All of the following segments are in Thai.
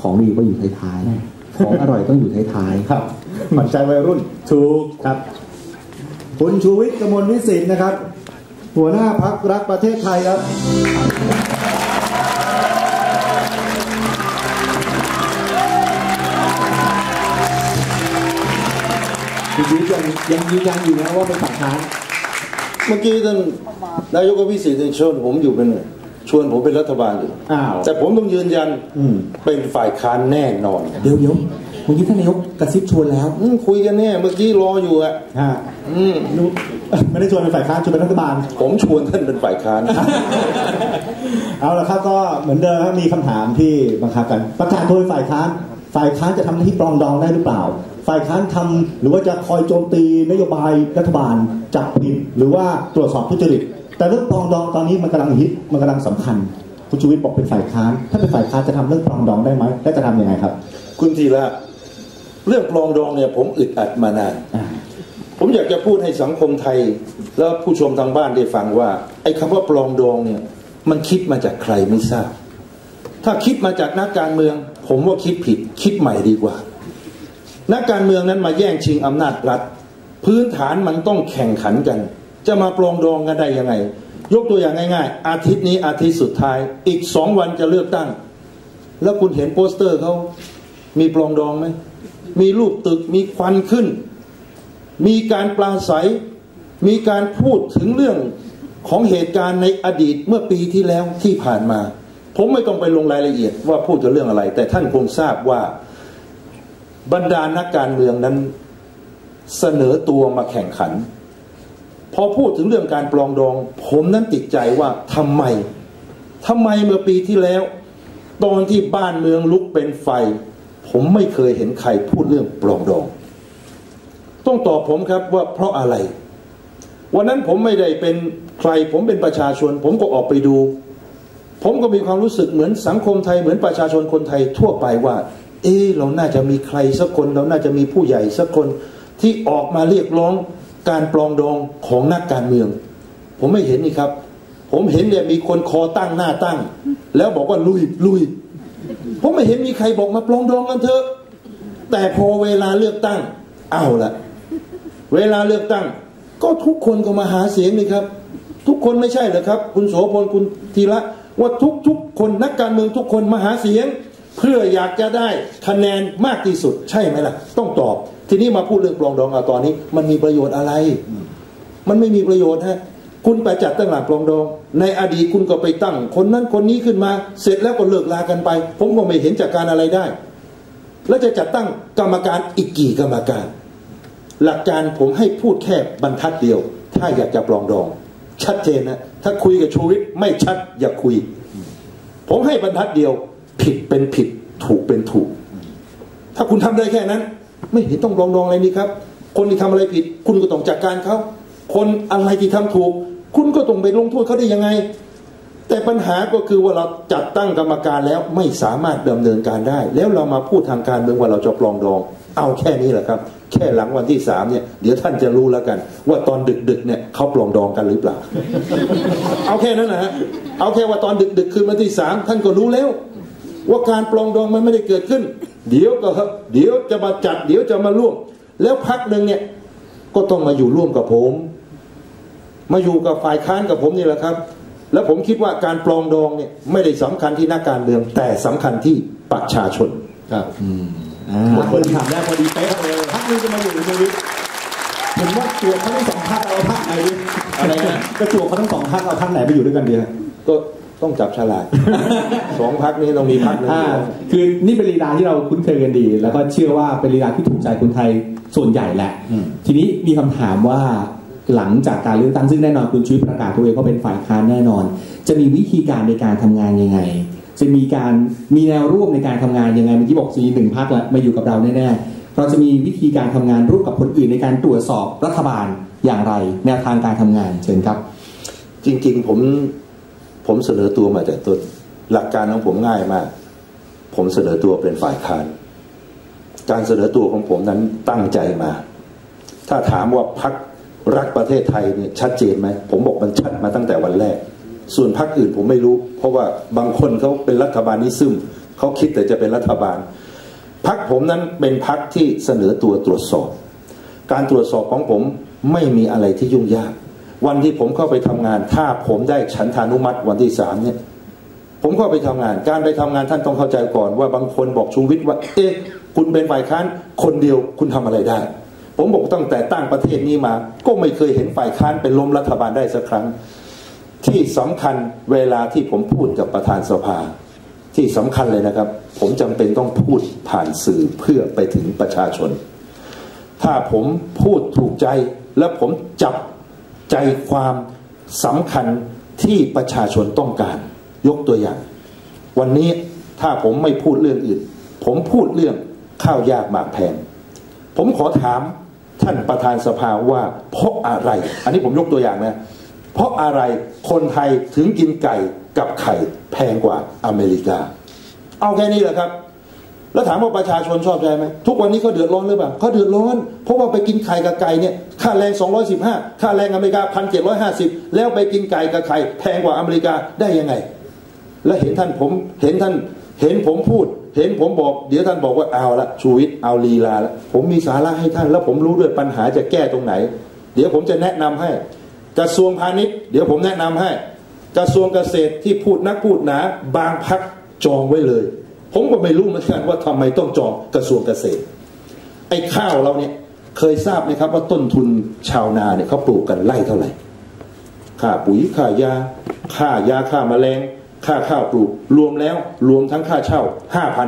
ของดีก็อยู่ท้ายๆของอร่อยต้องอยู่ท้ายๆครับขวัญใจวัยรุ่นถูกครับ คุณชูวิทย์กมลวิสิทธิ์นะครับ หัวหน้าพักรักประเทศไทยครับคุณชีวิตยังยังยืนยันอยู่นะว่าเป็นฝ่ายค้านเมื่อกี้ท่านนายกวิสิทธิ์ชวนผมอยู่เป็น ชวนผมเป็นรัฐบาลอยู่อ้าวแต่ผมต้องยืนยันอืมเป็นฝ่ายค้านแน่นอน เดี๋ยวเดี๋ยวเมื่อกี้ท่านนายกกระซิบชวนแล้วอืมคุยกันแน่เมื่อกี้รออยู่อะฮะอืมรู้ไม่ได้ชวนเป็นฝ่ายค้านชวนเป็นรัฐบาล ผมชวนท่านเป็นฝ่ายค้านเอาละครับก็เหมือนเดิมครับมีคำถามที่บังคับกัน ประกาศโดยฝ่ายค้าน ฝ่ายค้านจะทำหน้าที่ปรองดองได้หรือเปล่า ฝ่ายค้านทำหรือว่าจะคอยโจมตีนโยบายรัฐบาลจับผิดหรือว่าตรวจสอบทุจริต แต่เรื่องปรองดองตอนนี้มันกำลังฮิตมันกำลังสำคัญ คุณชูวิทย์บอกเป็นฝ่ายค้าน ถ้าเป็นฝ่ายค้านจะทำเรื่องปรองดองได้ไหมและจะทำยังไงครับ คุณทีละเรื่องปลองดองเนี่ยผมอึดอัดมานานอ่าผมอยากจะพูดให้สังคมไทย แล้วผู้ชมทางบ้านได้ฟังว่า ไอ้คำว่าปลองดองเนี่ยมันคิดมาจากใครไม่ทราบ ถ้าคิดมาจากนักการเมือง ผมว่าคิดผิดคิดใหม่ดีกว่า นักการเมืองนั้นมาแย่งชิงอำนาจรัฐ พื้นฐานมันต้องแข่งขันกัน จะมาปลองดองกันได้ยังไง ยกตัวอย่างง่าย ๆ อาทิตย์นี้อาทิตย์สุดท้าย อีกสองวันจะเลือกตั้ง แล้วคุณเห็นโปสเตอร์เขามีปลองดองไหมมีรูปตึกมีควันขึ้น มีการปราศัย มีการพูดถึงเรื่องของเหตุการณ์ในอดีตเมื่อปีที่แล้วที่ผ่านมา ผมไม่ต้องไปลงรายละเอียดว่าพูดถึงเรื่องอะไร แต่ท่านคงทราบว่าบรรดานักการเมืองนั้นเสนอตัวมาแข่งขัน พอพูดถึงเรื่องการปลองดอง ผมนั้นติดใจว่าทำไมทำไมเมื่อปีที่แล้ว ตอนที่บ้านเมืองลุกเป็นไฟ ผมไม่เคยเห็นใครพูดเรื่องปลองดอง ต้องตอบผมครับว่าเพราะอะไร วันนั้นผมไม่ได้เป็นใคร ผมเป็นประชาชน ผมก็ออกไปดู ผมก็มีความรู้สึกเหมือนสังคมไทยเหมือนประชาชนคนไทยทั่วไปว่า เออเราน่าจะมีใครสักคน เราน่าจะมีผู้ใหญ่สักคนที่ออกมาเรียกร้อง การปลองดองของนักการเมือง ผมไม่เห็นนี่ครับ ผมเห็นเนี่ยมีคนคอตั้งหน้าตั้ง แล้วบอกว่าลุยลุยผมไม่เห็นมีใครบอกมาปลองดองกันเถอะแต่พอเวลาเลือกตั้ง เอาละเวลาเลือกตั้ง ก็ทุกคนก็มาหาเสียงนี่ครับ ทุกคนไม่ใช่เหรอครับ คุณโสพลคุณธีระว่าทุกทุกคนนักการเมืองทุกคนมาหาเสียง เพื่ออยากจะได้คะแนนมากที่สุดใช่ไหมล่ะ ต้องตอบ ทีนี้มาพูดเรื่องปลองดองเอาตอนนี้ มันมีประโยชน์อะไร มันไม่มีประโยชน์ฮะคุณไปจัดตั้งหลักปลองดอง ในอดีตคุณก็ไปตั้ง คนนั้นคนนี้ขึ้นมา เสร็จแล้วก็เลิกลากันไป ผมก็ไม่เห็นจากการอะไรได้ แล้วจะจัดตั้งกรรมการอีกกี่กรรมการ หลักการผมให้พูดแค่บรรทัดเดียว ถ้าอยากจะปลองดอง ชัดเจนนะถ้าคุยกับชูวิทย์ไม่ชัดอย่าคุย ผมให้บรรทัดเดียว ผิดเป็นผิดถูกเป็นถูก ถ้าคุณทำได้แค่นั้น ไม่เห็นต้องปลองดองอะไรนี่ครับ คนที่ทำอะไรผิด คุณก็ต้องจัดการเขาคนอะไรที่ทำถูก คุณก็ต้องไปลงโทษเขาได้ยังไง แต่ปัญหาก็คือว่าเราจัดตั้งกรรมการแล้วไม่สามารถดำเนินการได้ แล้วเรามาพูดทางการเมืองว่าเราจะปลองดอง เอาแค่นี้แหละครับ แค่หลังวันที่สามเนี่ยเดี๋ยวท่านจะรู้แล้วกัน ว่าตอนดึกๆเนี่ยเขาปลองดองกันหรือเปล่า เอาแค่นั้นนะฮะเอาแค่ว่าตอนดึกๆคืนวันที่สามท่านก็รู้แล้ว ว่าการปลองดองมันไม่ได้เกิดขึ้น เดี๋ยวก็เดี๋ยวจะมาจัด เดี๋ยวจะมาร่วม แล้วพักหนึ่งเนี่ยก็ต้องมาอยู่ร่วมกับผม มาอยู่กับฝ่ายค้านกับผมนี่แหละครับ แล้วผมคิดว่าการปลองดองเนี่ยไม่ได้สำคัญที่นักการเมือง แต่สำคัญที่ประชาชนครับอ่าพักคนถามแรกพอดีเป๊ะเลยพักนึงจะมาอยู่ในชีวิตผมว่าตัวเขาทั้งสองพักเอาพักไหนดีอะไรนะก็ตัวเขาทั้งสองพักเอาพักไหนไปอยู่ด้วยกันดีฮะก็ ต้องจับฉลาก สองพักนี้ต้องมีพักหนึ่งอ่าคือนี่เป็นลีลาที่เราคุ้นเคยกันดี แล้วก็เชื่อว่าเป็นลีลาที่ถูกใจคนไทยส่วนใหญ่แหละอืมทีนี้มีคำถามว่าหลังจากการเลือกตั้งซึ่งแน่นอนคุณชุวิตประกาศตัวเองว่าเป็นฝ่ายค้านแน่นอน จะมีวิธีการในการทำงานยังไง จะมีการมีแนวร่วมในการทำงานยังไงเมื่อกี้บอกสีหนึ่งพักแล้วมาอยู่กับเราแน่ๆเราจะมีวิธีการทำงานร่วมกับคนอื่นในการตรวจสอบรัฐบาลอย่างไร แนวทางการทำงานเชิญครับ จริง ๆ ผม ผมเสนอตัวมาแต่ต้นหลักการของผมง่ายมาก ผมเสนอตัวเป็นฝ่ายค้านการเสนอตัวของผมนั้นตั้งใจมา ถ้าถามว่าพักรักประเทศไทยเนี่ยชัดเจนไหมผมบอกมันชัดมาตั้งแต่วันแรก ส่วนพักอื่นผมไม่รู้ เพราะว่าบางคนเขาเป็นรัฐบาลนิซึมเขาคิดแต่จะเป็นรัฐบาลพักผมนั้นเป็นพักที่เสนอตัวตรวจสอบ การตรวจสอบของผมไม่มีอะไรที่ยุ่งยาก วันที่ผมเข้าไปทำงาน ถ้าผมได้ฉันทานุมัติวันที่สามเนี่ย ผมก็ไปทำงาน การไปทำงานท่านต้องเข้าใจก่อนว่าบางคนบอกชูวิทย์ว่า เอ๊ะ คุณเป็นฝ่ายค้านคนเดียวคุณทำอะไรได้ ผมบอกตั้งแต่ตั้งประเทศนี้มา ก็ไม่เคยเห็นฝ่ายค้านเป็นล้มรัฐบาลได้สักครั้ง ที่สำคัญเวลาที่ผมพูดกับประธานสภา ที่สำคัญเลยนะครับ ผมจำเป็นต้องพูดผ่านสื่อเพื่อไปถึงประชาชน ถ้าผมพูดถูกใจและผมจับ ใจความสำคัญที่ประชาชนต้องการ ยกตัวอย่าง วันนี้ถ้าผมไม่พูดเรื่องอื่น ผมพูดเรื่องข้าวยากหมากแพงผมขอถามท่านประธานสภาว่า เพราะอะไร อันนี้ผมยกตัวอย่างนะ เพราะอะไรคนไทยถึงกินไก่กับไข่แพงกว่าอเมริกา เอาแค่นี้แหละครับ แล้วถามว่าประชาชนชอบใจไหมทุกวันนี้เขาเดือดร้อนหรือเปล่าเขาเดือดร้อน เพราะว่าไปกินไข่กับไก่เนี่ยค่าแรง 215 ค่าแรงอเมริกา 1,750 แล้วไปกินไก่กับไข่แพงกว่าอเมริกาได้ยังไง แล้วเห็นท่านผมเห็นท่านเห็นผมพูด เห็นผมบอก เดี๋ยวท่านบอกว่าเอาละชูวิทย์เอาลีลาละผมมีสาระให้ท่าน แล้วผมรู้ด้วยปัญหาจะแก้ตรงไหน เดี๋ยวผมจะแนะนำให้กระทรวงพาณิชย์เดี๋ยวผมแนะนำให้กระทรวงเกษตรที่พูดนักพูดหนาบางพักจองไว้เลย ผมก็ไม่รู้เหมือนกันว่าทำไมต้องจองกระทรวงเกษตร ไอ้ข้าวเราเนี่ยเคยทราบไหมครับว่าต้นทุนชาวนาเนี่ยเขาปลูกกันไร่เท่าไหร่ค่าปุ๋ยค่ายาค่ายาฆ่าแมลง ค่าข้าวปลูกรวมแล้วรวมทั้งค่าเช่า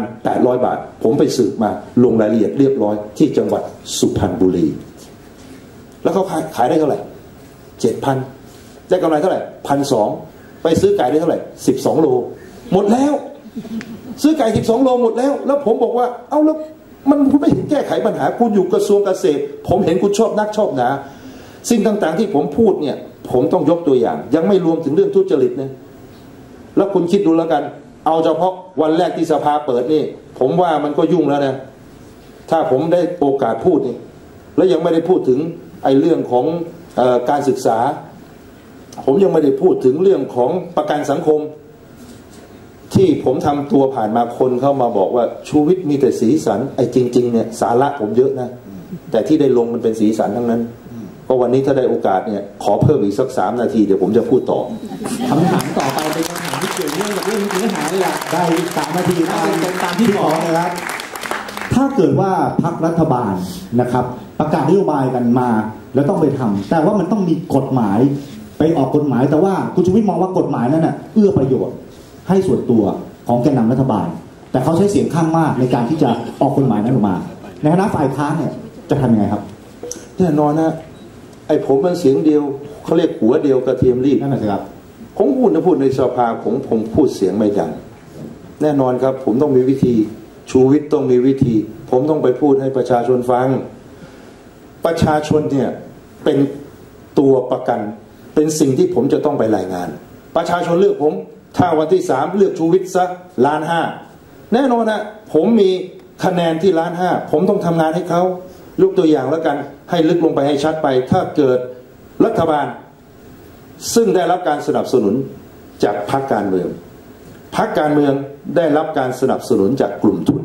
5,800 บาท ผมไปสืบมาลงรายละเอียดเรียบร้อยที่จังหวัดสุพรรณบุรี แล้วเขาขายขายได้เท่าไหร่เจ็ดพันได้กำไรเท่าไหร่พันสองไปซื้อไก่ได้เท่าไหร่สิบสองโล หมดแล้ว ซื้อไก่สิบสองโลหมดแล้ว แล้วผมบอกว่า เอ้าแล้วมันคุณไม่เห็นแก้ไขปัญหา คุณอยู่กระทรวงเกษตร ผมเห็นคุณชอบนักชอบหนา สิ่งต่างๆที่ผมพูดเนี่ย ผมต้องยกตัวอย่าง ยังไม่รวมถึงเรื่องทุจริตนะแล้วคุณคิดดูแล้วกัน เอาเฉพาะวันแรกที่สภาเปิดนี่ ผมว่ามันก็ยุ่งแล้วนะ ถ้าผมได้โอกาสพูดนี่ แล้วยังไม่ได้พูดถึงไอ้เรื่องของอการศึกษา ผมยังไม่ได้พูดถึงเรื่องของประกันสังคม ที่ผมทำตัวผ่านมาคนเข้ามาบอกว่าชูวิทย์มีแต่สีสันไอ้จริง ๆ เนี่ยสาระผมเยอะนะ แต่ที่ได้ลงมันเป็นสีสันทั้งนั้นก็วันนี้ถ้าได้โอกาสเนี่ยขอเพิ่มอีกสักสามนาทีเดี๋ยวผมจะพูดต่อคำถามต่อไปเป็นคำถามที่เกี่ยวเนื่องกับเรื่องเนื้อหาเลยล่ะได้สามนาทีได้เป็นตามที่ที่บอกนะครับ ถ้าเกิดว่าพักรัฐบาลนะครับ ประกาศนโยบายกันมาแล้วต้องไปทำแต่ว่ามันต้องมีกฎหมายไปออกกฎหมายแต่ว่าคุณชูวิทย์มองว่ากฎหมายนั้นน่ะเอื้อประโยชน์ ให้ส่วนตัวของแกนนำรัฐบาล แต่เขาใช้เสียงข้างมากในการที่จะออกกฎหมายนั้นออกมา ในฐานะฝ่ายค้านเนี่ยจะทำยังไงครับแน่นอนนะไอ้ผมมันเสียงเดียวเขาเรียกหัวเดียวกระเทียมรีบนั่นแหละสิครับผมพูดนะพูดในสภาผมผมพูดเสียงไม่ดังแน่นอนครับผมต้องมีวิธีชูวิทย์ต้องมีวิธี ผมต้องไปพูดให้ประชาชนฟัง ประชาชนเนี่ยเป็นตัวประกัน เป็นสิ่งที่ผมจะต้องไปรายงาน ประชาชนเลือกผม ถ้าวันที่สามเลือกชูวิทย์ซะล้านห้าแน่นอนนะผมมีคะแนนที่ล้านห้าผมต้องทำงานให้เขายกตัวอย่างแล้วกันให้ลึกลงไปให้ชัดไป ถ้าเกิดรัฐบาล ซึ่งได้รับการสนับสนุนจากพรรคการเมืองพรรคการเมืองได้รับการสนับสนุนจากกลุ่มทุน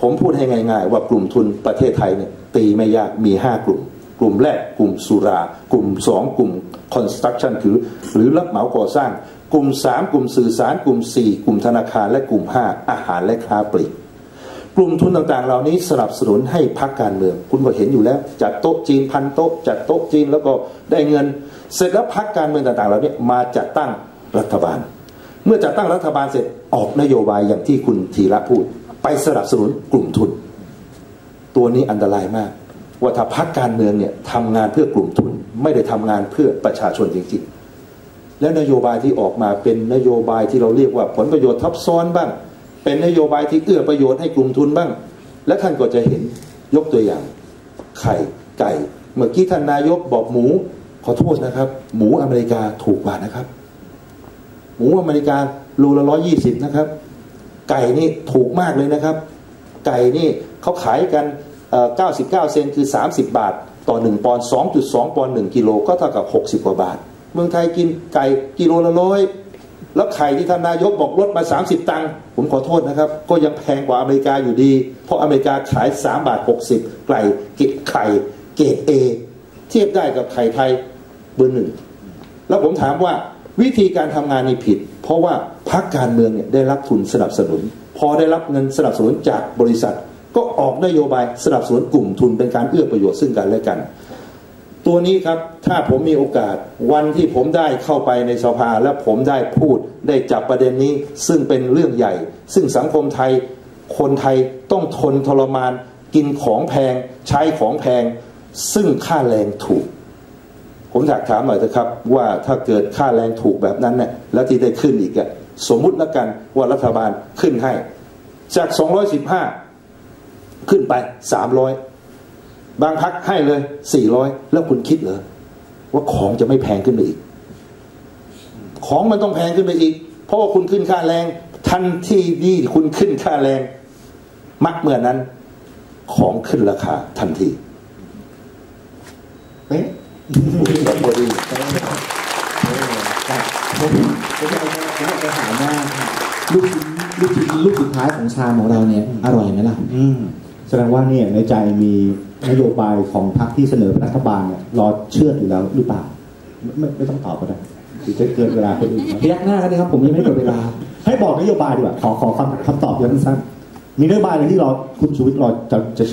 ผมพูดให้ง่าย ๆ ว่ากลุ่มทุนประเทศไทยเนี่ยตีไม่ยากมีห้ากลุ่ม กลุ่มแรกกลุ่มสุรา กลุ่มสองกลุ่ม construction คือหรือรับเหมาก่อสร้าง กลุ่มสามกลุ่มสื่อสาร กลุ่มสี่กลุ่มธนาคารและกลุ่มห้าอาหารและค้าปลีกกลุ่มทุนต่างๆ เหล่านี้สนับสนุนให้พรรคการเมือง คุณก็เห็นอยู่แล้ว จัดโต๊ะจีนพันโต๊ะจัดโต๊ะจีนแล้วก็ได้เงิน เสร็จแล้วพรรคการเมืองต่างๆ เหล่านี้มาจัดตั้งรัฐบาล เมื่อจัดตั้งรัฐบาลเสร็จออกนโยบายอย่างที่คุณธีระพูด ไปสนับสนุนกลุ่มทุน ตัวนี้อันตรายมาก ว่าถ้าพรรคการเมืองเนี่ยทำงานเพื่อกลุ่มทุน ไม่ได้ทำงานเพื่อประชาชนจริงๆ แล้วนโยบายที่ออกมาเป็นนโยบายที่เราเรียกว่าผลประโยชน์ทับซ้อนบ้าง เป็นนโยบายที่เอื้อประโยชน์ให้กลุ่มทุนบ้าง และท่านก็จะเห็นยกตัวอย่าง ไข่ไก่ เมื่อกี้ท่านนายกบอกหมู ขอโทษนะครับ หมูอเมริกาถูกกว่านะครับ หมูอเมริกาโลละร้อยี่สิบนะครับ ไก่นี่ถูกมากเลยนะครับ ไก่นี่เขาขายกันเอ่อ99 เซนคือ 30 บาท ต่อ 1 ปอนด์2.2 ปอนด์1กิโลก็เท่ากับ 60 กว่าบาท เมืองไทยกินไก่กิโลละร้อยแล้วไข่ที่ท่านนายกบอกลดมา 30 ตังค์ผมขอโทษนะครับ ก็ยังแพงกว่าอเมริกาอยู่ดี เพราะอเมริกาขาย 3 บาท 60ไก่เกรดไข่เกรดเอเทียบได้กับไข่ไทยเบอร์หนึ่งแล้วผมถามว่าวิธีการทำงานนี่ผิด เพราะว่าพรรคการเมืองเนี่ยได้รับทุนสนับสนุน พอได้รับเงินสนับสนุนจากบริษัท ก็ออกนโยบายสนับสนุนกลุ่มทุนเป็นการเอื้อประโยชน์ซึ่งกันและกัน ตัวนี้ครับถ้าผมมีโอกาสวันที่ผมได้เข้าไปในสภาและผมได้พูดได้จับประเด็นนี้ซึ่งเป็นเรื่องใหญ่ ซึ่งสังคมไทยคนไทยต้องทนทรมาน กินของแพง ใช้ของแพง ซึ่งค่าแรงถูก ผมอยากถามหน่อยเถอะครับ ว่าถ้าเกิดค่าแรงถูกแบบนั้นเนี่ยแล้วที่ได้ขึ้นอีกอะสมมุติแล้วกันว่ารัฐบาลขึ้นให้ จาก 215 ขึ้นไป 300 บางพักให้เลย400แล้วคุณคิดเหรอว่าของจะไม่แพงขึ้นไปอีก ของมันต้องแพงขึ้นไปอีก เพราะว่าคุณขึ้นค่าแรง ทันทีที่คุณขึ้นค่าแรง มักเมื่อนั้น ของขึ้นราคาทันทีเอ๊ะพอดีผมผมอยากจะผมอยากจะถามว่าลูกชิ้นลูกชิ้นลูกสุดท้ายของชามของเราเนี่ย อร่อยไหมล่ะ อืม ดงว่าเนี่ยในใจมีนโยบายของพรรคที่เสนอเป็นรัฐบาลเนี่ยรอเชื่อดอยู่แล้วหรือเปล่าไม่ไม่ไม่ต้องตอบก็ได้หรือจะเกินเวลาคนอื่นพยักหน้ากันนะครับ ผมยังไม่หมดเวลา ให้บอกนโยบายดีกว่าขอขอคำคำตอบอย่างสั้นๆมีนโยบายอะไรที่รอคุณชูวิทย์รอจะจะเชื่อ